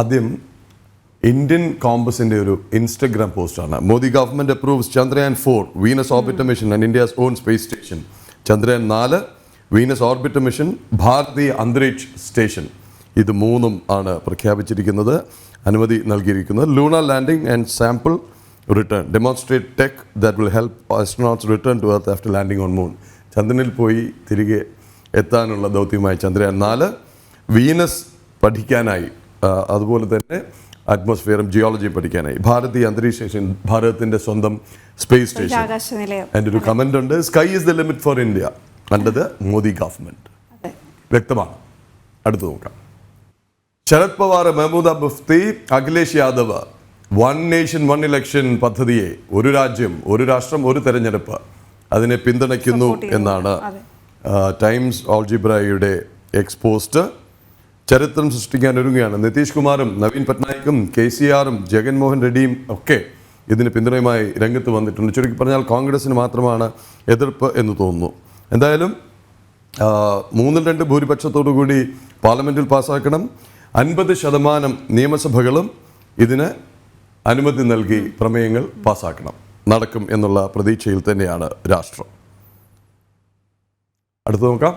ആദ്യം ഇന്ത്യൻ കോമ്പസിന്റെ ഒരു ഇൻസ്റ്റഗ്രാം പോസ്റ്റാണ്. Modi government approves Chandrayaan four Venus orbiter mission and India's on space station Chandrayaan നാല് Venus orbiter mission ഭാരതീയ അന്തരീക്ഷ station ഇത് മൂന്നും ആണ് പ്രഖ്യാപിച്ചിരിക്കുന്നത് അനുമതി നൽകിയിരിക്കുന്നത്. Luna landing and sample return demonstrate tech that will help astronauts return to earth after landing on moon ചന്ദ്രനിൽ പോയി തിരികെ എത്താനുള്ള ദൗത്യമായി ചന്ദ്രയാൻ നാല് വീനസ് പഠിക്കാനായി അതുപോലെ തന്നെ അറ്റ്മോസ്ഫിയറും ജിയോളജിയും പഠിക്കാനായി. ഭാരതീയ അന്തരീക്ഷ സ്റ്റേഷൻ ഭാരതത്തിന്റെ സ്വന്തം സ്പേസ് സ്റ്റേഷൻ എന്റെ ഒരു കമന്റ് ഉണ്ട്. Sky is the limit for India the Modi government വ്യക്തമാണ്. അടുത്ത് നോക്കാം. Sharad Pawar Mehbooba Mufti Akhilesh Yadav one nation one election പദ്ധതിയെ ഒരു രാജ്യം ഒരു രാഷ്ട്രം ഒരു തെരഞ്ഞെടുപ്പ് അതിനെ പിന്തുണയ്ക്കുന്നു എന്നാണ് ടൈംസ് ഓൾജിബ്രയുടെ എക്സ്പോസ്റ്റ് ചരിത്രം സൃഷ്ടിക്കാൻ ഒരുങ്ങുകയാണ്. നിതീഷ് കുമാറും നവീൻ പട്നായിക്കും കെ സി ആറും ജഗൻമോഹൻ റെഡ്ഡിയും ഒക്കെ ഇതിന് പിന്തുണയുമായി രംഗത്ത് വന്നിട്ടുണ്ട്. ചുരുക്കി പറഞ്ഞാൽ കോൺഗ്രസിന് മാത്രമാണ് എതിർപ്പ് എന്ന് തോന്നുന്നു. എന്തായാലും മൂന്നിൽ രണ്ട് ഭൂരിപക്ഷത്തോടു കൂടി പാർലമെന്റിൽ പാസ്സാക്കണം. അൻപത് ശതമാനം നിയമസഭകളും ഇതിന് അനുമതി നൽകി പ്രമേയങ്ങൾ പാസ്സാക്കണം. നടക്കും എന്നുള്ള പ്രതീക്ഷയിൽ തന്നെയാണ് രാഷ്ട്രം. അടുത്ത് നോക്കാം.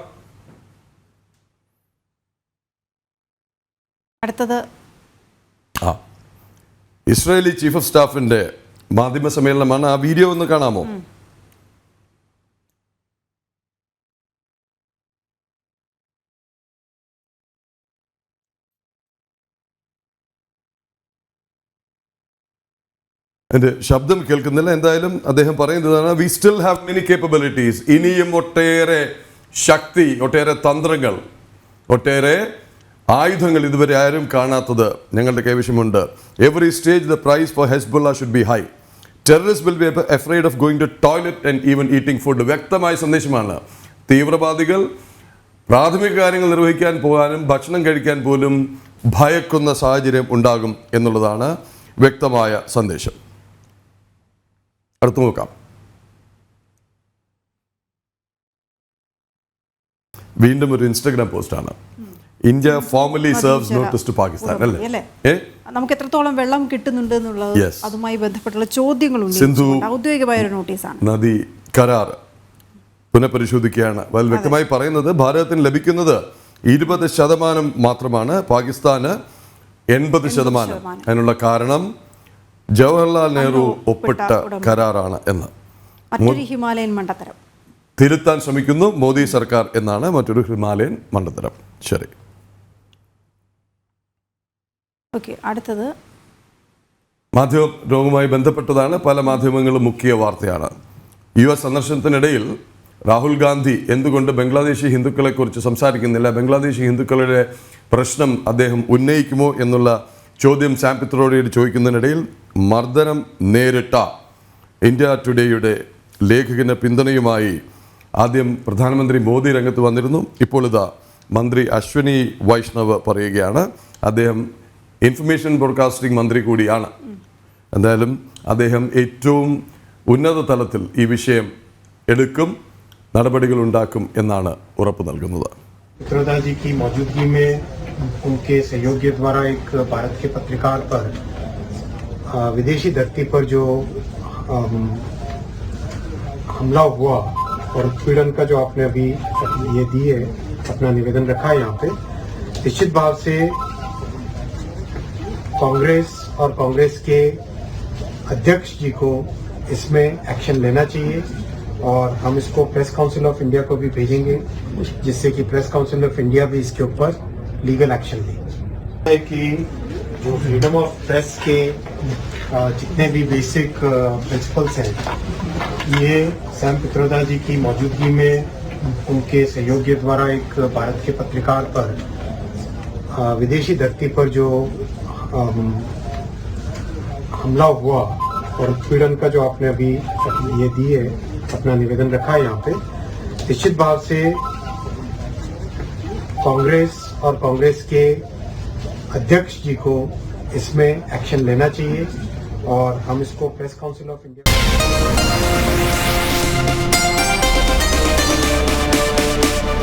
അടുത്തത്. ആ. ഇസ്രായേലി ചീഫ് ഓഫ് സ്റ്റാഫിന്റെ മാധ്യമ സമ്മേളനമാണ്. ആ വീഡിയോ ഒന്ന് കാണാമോ? എന്റെ ശബ്ദം കേൾക്കുന്നില്ല. എന്തായാലും അദ്ദേഹം പറയുന്നതാണ് we still have many capabilities ഇനിയും ഒട്ടേറെ ശക്തി ഒട്ടേറെ തന്ത്രങ്ങൾ ഒട്ടേറെ ആയുധങ്ങൾ ഇതുവരെ ആരും കാണാത്തത് ഞങ്ങളുടെ കൈവശമുണ്ട്. Every stage the price for Hezbollah should be high terrorist will be afraid of going to toilet and even eating food വ്യക്തമായ സന്ദേശമാണ്. തീവ്രവാദികൾ പ്രാഥമിക കാര്യങ്ങൾ നിർവഹിക്കാൻ പോകാനും ഭക്ഷണം കഴിക്കാൻ പോലും ഭയക്കുന്ന സാഹചര്യം ഉണ്ടാകും എന്നുള്ളതാണ് വ്യക്തമായ സന്ദേശം. അടുത്തു നോക്കാം. വീണ്ടും ഒരു ഇൻസ്റ്റഗ്രാം പോസ്റ്റാണ് India formally serves notice to Pakistan അല്ലേ? നമുക്ക് എത്രത്തോളം വെള്ളം കിട്ടുന്നുണ്ട് എന്നുള്ളത് അതുമായി ബന്ധപ്പെട്ടുള്ള ചോദ്യങ്ങളുണ്ട്. സിന്ധു- ഔദ്യോഗികമായ ഒരു നോട്ടീസാണ്. നദി കരാർ പുനഃപരിശോധിക്കുകയാണ്. അതിൽ വ്യക്തമായി പറയുന്നത് ഭാരതത്തിന് ലഭിക്കുന്നത് ഇരുപത് ശതമാനം മാത്രമാണ്. പാകിസ്ഥാന് എൺപത് ശതമാനം. അതിനുള്ള കാരണം ജവഹർലാൽ നെഹ്റു ഒപ്പിട്ട. കരാറാണ് എന്ന്. ഹിമാലയൻ മണ്ഡത്തരം തിരുത്താൻ ശ്രമിക്കുന്നു മോദി സർക്കാർ എന്നാണ് മറ്റൊരു ഹിമാലയൻ മണ്ഡത്തരം ശരി. ഓക്കെ അടുത്തത്. മാധ്യമ രോഗവുമായി ബന്ധപ്പെട്ടതാണ്. പല മാധ്യമങ്ങളും മുഖ്യ വാർത്തയാണ്. യു എസ് സന്ദർശനത്തിനിടയിൽ രാഹുൽ ഗാന്ധി എന്തുകൊണ്ട് ബംഗ്ലാദേശി ഹിന്ദുക്കളെക്കുറിച്ച് സംസാരിക്കുന്നില്ല? ബംഗ്ലാദേശി ഹിന്ദുക്കളുടെ പ്രശ്നം അദ്ദേഹം ഉന്നയിക്കുമോ എന്നുള്ള ചോദ്യം സാംപിത്രോഡിയോട് ചോദിക്കുന്നതിനിടയിൽ മർദ്ദനം നേരിട്ട ഇന്ത്യ ടുഡേയുടെ ലേഖകന് പിന്തുണയുമായി ആദ്യം പ്രധാനമന്ത്രി മോദി രംഗത്ത് വന്നിരുന്നു. ഇപ്പോൾ ഇതാ മന്ത്രി അശ്വിനി വൈഷ്ണവ് പറയുകയാണ്. അദ്ദേഹം ഇൻഫർമേഷൻ ബ്രോഡ്കാസ്റ്റിംഗ് മന്ത്രി കൂടിയാണ് എന്തായാലും അദ്ദേഹം ഏറ്റവും ഉന്നത തലത്തിൽ ഈ വിഷയം എടുക്കും നടപടികൾ ഉണ്ടാക്കും എന്നാണ് ഉറപ്പ് നൽകുന്നത് पित्रोदा जी की मौजूदगी में उनके सहयोगी द्वारा एक भारत के पत्रकार पर अ, विदेशी धरती पर जो अम, हमला हुआ और उत्पीड़न का जो आपने अभी ये दी है अपना निवेदन रखा है यहाँ पे निश्चित भाव से कांग्रेस और कांग्रेस के अध्यक्ष जी को इसमें एक्शन लेना चाहिए और हम इसको प्रेस काउंसिल ऑफ़ इंडिया को भी भेजेंगे, जिससे कि प्रेस काउंसिल ऑफ़ इंडिया भी इसके ऊपर लीगल एक्शन ले। कि जो फ्रीडम ऑफ़ प्रेस के जितने भी बेसिक प्रिंसिपल्स हैं, ये सैम पित्रोदा जी की मौजूदगी में उनके सहयोगी द्वारा एक भारत के पत्रकार पर विदेशी धरती पर जो हमला हुआ और उत्पीड़न का जो आपने अभी ये दी है, अपना निवेदन रखा है यहाँ पे, निश्चित भाव से कांग्रेस और कांग्रेस के अध्यक्ष जी को इसमें एक्शन लेना चाहिए और हम इसको प्रेस काउंसिल ऑफ़ इंडिया